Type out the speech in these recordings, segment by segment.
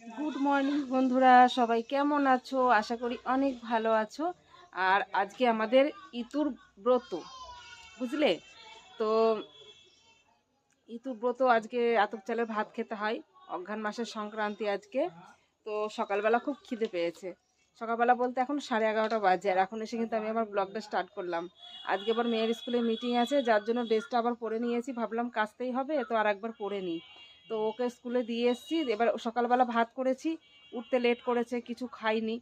Good morning বন্ধুরা, সবাই কেমন আছো? আশা করি অনেক ভালো আছো। আর আজকে আমাদের ইতুর ব্রত, বুঝলে? তো ইতুর ব্রত আজকে আতপ চালের ভাত খেতে হয়। অঘ্রান মাসের সংক্রান্তি আজকে। তো সকালবেলা খুব খিদে পেয়েছে। সকালবেলা বলতে এখন সাড়ে এগারোটা বাজে, আর এখন এসে কিন্তু আমি আমার ব্লগটা স্টার্ট করলাম। আজকে আবার মেয়ের স্কুলে মিটিং আছে, যার জন্য ড্রেসটা আবার পরে নিয়েছি। ভাবলাম কাচতেই হবে, তো আর একবার পরে নিই। তো ওকে স্কুলে দিয়ে এসেছি। এবার সকালবেলা ভাত করেছি, উঠতে লেট করেছে, কিছু খাইনি।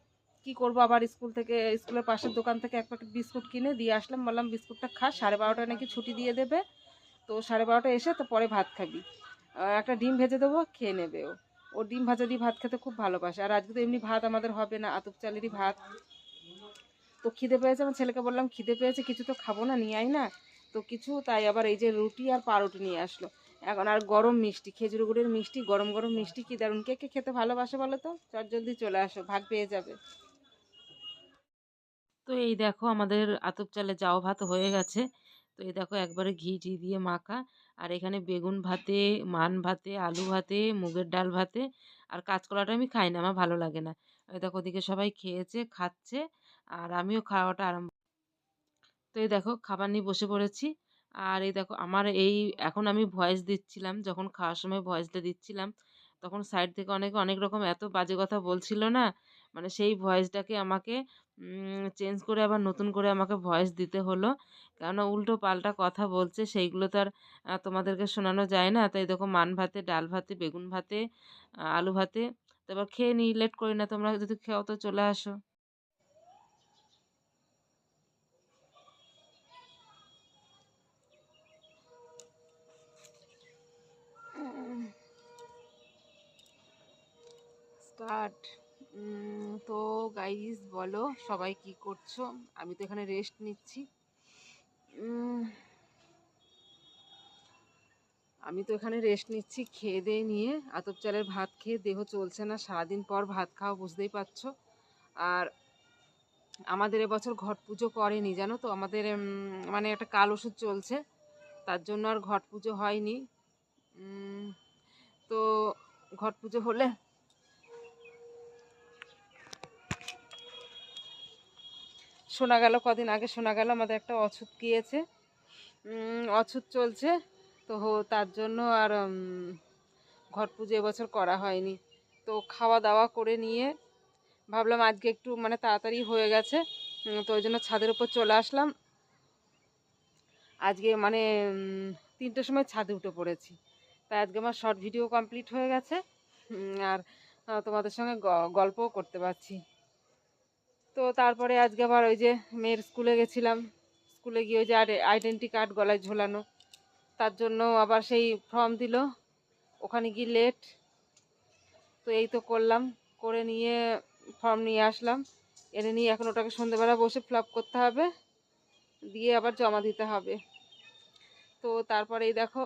কি করব আবার স্কুল থেকে, স্কুলের পাশের দোকান থেকে এক প্যাকেট বিস্কুট কিনে দিয়ে আসলাম। বললাম, বিস্কুটটা খা, সাড়ে বারোটায় নাকি ছুটি দিয়ে দেবে। তো সাড়ে বারোটা এসে তো পরে ভাত খাবি। একটা ডিম ভেজে দেবো, খেয়ে নেবে ও। ও ডিম ভাজা দিয়ে ভাত খেতে খুব ভালোবাসে। আর আজকে তো এমনি ভাত আমাদের হবে না, আতপ চালেরই ভাত। তো খিদে পেয়েছে, আমার ছেলেকে বললাম, খিদে পেয়েছে, কিছু তো খাব না, নিয়ে আয় না। তো কিছু, তাই আবার এই যে রুটি আর পাউরুটি নিয়ে আসলো। এখন আর গরম মিষ্টি, খেজুর গুড়ের মিষ্টি, গরম গরম মিষ্টি কি দারুণ কে কে খেতে ভালোবাসে বলো তো? চট জলদি চলে আসো ভাগ পেয়ে যাবে। তো এই দেখো আমাদের আতপ চালে যাও ভাত হয়ে গেছে। তো এই দেখো একবারে ঘি টি দিয়ে মাখা। আর এখানে বেগুন ভাতে, মান ভাতে, আলু ভাতে, মুগের ডাল ভাতে, আর কাঁচকলাটা আমি খাই না, আমার ভালো লাগে না। ওই দেখো ওদিকে সবাই খেয়েছে, খাচ্ছে, আর আমিও খাওয়াটা আরম্ভ তো এই দেখো খাবার নিয়ে বসে পড়েছি। আর এই দেখো আমার এই এখন আমি ভয়েস দিচ্ছিলাম, যখন খাওয়ার সময় ভয়েসটা দিচ্ছিলাম, তখন সাইড থেকে অনেকে অনেক রকম এত বাজে কথা বলছিল না মানে সেই ভয়েসটাকে আমাকে চেঞ্জ করে আবার নতুন করে আমাকে ভয়েস দিতে হলো। কেননা উল্টো পাল্টা কথা বলছে, সেইগুলো তো আর তোমাদেরকে শোনানো যায় না। তাই দেখো মান ভাতে, ডাল ভাতে, বেগুন ভাতে, আলু ভাতে তারপর খেয়ে নিই লেট করি না, তোমরা যদি খেও তো চলে আসো। স্টার্ট। তো গাইজ বলো সবাই কি করছ? আমি তো এখানে রেস্ট নিচ্ছি। আমি তো এখানে রেস্ট নিচ্ছি খেয়ে দিয়ে নিয়ে। আতপ চালের ভাত খেয়ে দেহ চলছে না, সারাদিন পর ভাত খাওয়া বুঝতেই পারছ। আর আমাদের এবছর ঘট পুজো করেনি, জানো তো? আমাদের মানে একটা কাল ওষুধ চলছে, তার জন্য আর ঘট পুজো হয়নি। তো ঘট পুজো হলে শোনা গেল, কদিন আগে শোনা গেল, আমাদের একটা অছুত গিয়েছে। অছুত চলছে, তো তার জন্য আর ঘট পুজো এবছর করা হয়নি। তো খাওয়া দাওয়া করে নিয়ে ভাবলাম আজকে একটু মানে তাড়াতাড়ি হয়ে গেছে তো ওই জন্য ছাদের উপর চলে আসলাম। আজকে মানে তিনটের সময় ছাদে উঠে পড়েছি। তাই আজকে আমার শর্ট ভিডিও কমপ্লিট হয়ে গেছে আর তোমাদের সঙ্গে গল্পও করতে পারছি। তো তারপরে আজকে আবার ওই যে মেয়ের স্কুলে গেছিলাম। স্কুলে গিয়ে ওই যে আইডেন্টি কার্ড গলায় ঝোলানো। তার জন্য আবার সেই ফর্ম দিল। ওখানে গিয়ে লেট তো এই তো করলাম। করে নিয়ে ফর্ম নিয়ে আসলাম। এনে নিয়ে এখন ওটাকে সন্ধ্যেবেলা বসে ফিল করতে হবে। দিয়ে আবার জমা দিতে হবে। তো তারপরে এই দেখো,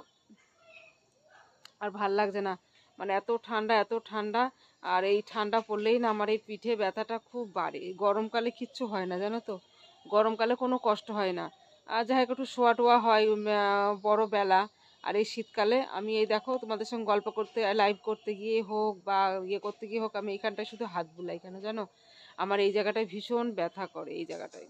আর ভালো লাগছে না। মানে এত ঠান্ডা এত ঠান্ডা। আর এই ঠান্ডা পড়লেই না আমার এই পিঠে ব্যথাটা খুব বাড়ে। গরমকালে কিচ্ছু হয় না, জানো তো? গরমকালে কোনো কষ্ট হয় না। আর যাই একটু শোয়া টোয়া হয় বড় বেলা আর এই শীতকালে আমি এই দেখো তোমাদের সঙ্গে গল্প করতে লাইভ করতে গিয়ে হোক বা ইয়ে করতে গিয়ে হোক, আমি এইখানটায় শুধু হাত বুলাই কেন জানো? আমার এই জায়গাটায় ভীষণ ব্যথা করে, এই জায়গাটায়।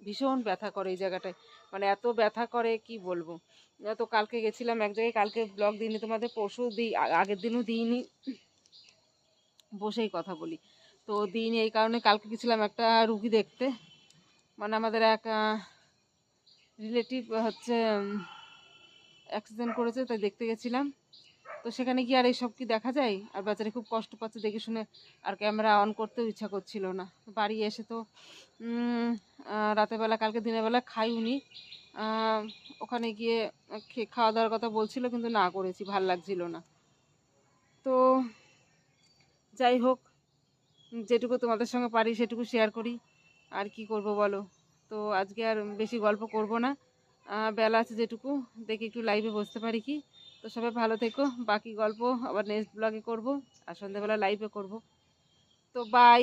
ভীষণ ব্যথা করে এই জায়গাটায়। মানে এত ব্যথা করে, কি বলব? তো কালকে গেছিলাম এক জায়গায়, কালকে ব্লগ দিইনি তোমাদের, পরশু দিই আগের দিনও দিইনি। বসেই কথা বলি। তো দিইনি এই কারণে কালকে গেছিলাম একটা রুগী দেখতে। মানে আমাদের এক রিলেটিভ হচ্ছে অ্যাক্সিডেন্ট করেছে, তাই দেখতে গেছিলাম। তো সেখানে গিয়ে আর এইসব কি দেখা যায়? আর বাচ্চারা খুব কষ্ট পাচ্ছে দেখে শুনে আর ক্যামেরা অন করতেও ইচ্ছা করছিল না। বাড়ি এসে তো উম, আহ, রাতের বেলা কালকে দিনের বেলা খাই উনি ওখানে গিয়ে খাওয়া দাওয়ার কথা বলছিল কিন্তু না করেছি ভালো লাগছিল না। তো যাই হোক যেটুকু তোমাদের সঙ্গে পারি সেটুকু শেয়ার করি। আর কি করব বলো? তো আজকে আর বেশি গল্প করব না। বেলা আছে যেটুকু, দেখি একটু লাইভে বসতে পারি কি। তো সবাই ভালো থেকো, বাকি গল্প আবার নেক্সট ব্লগে করব, আর সন্ধ্যাবেলা লাইভে করব। তো বাই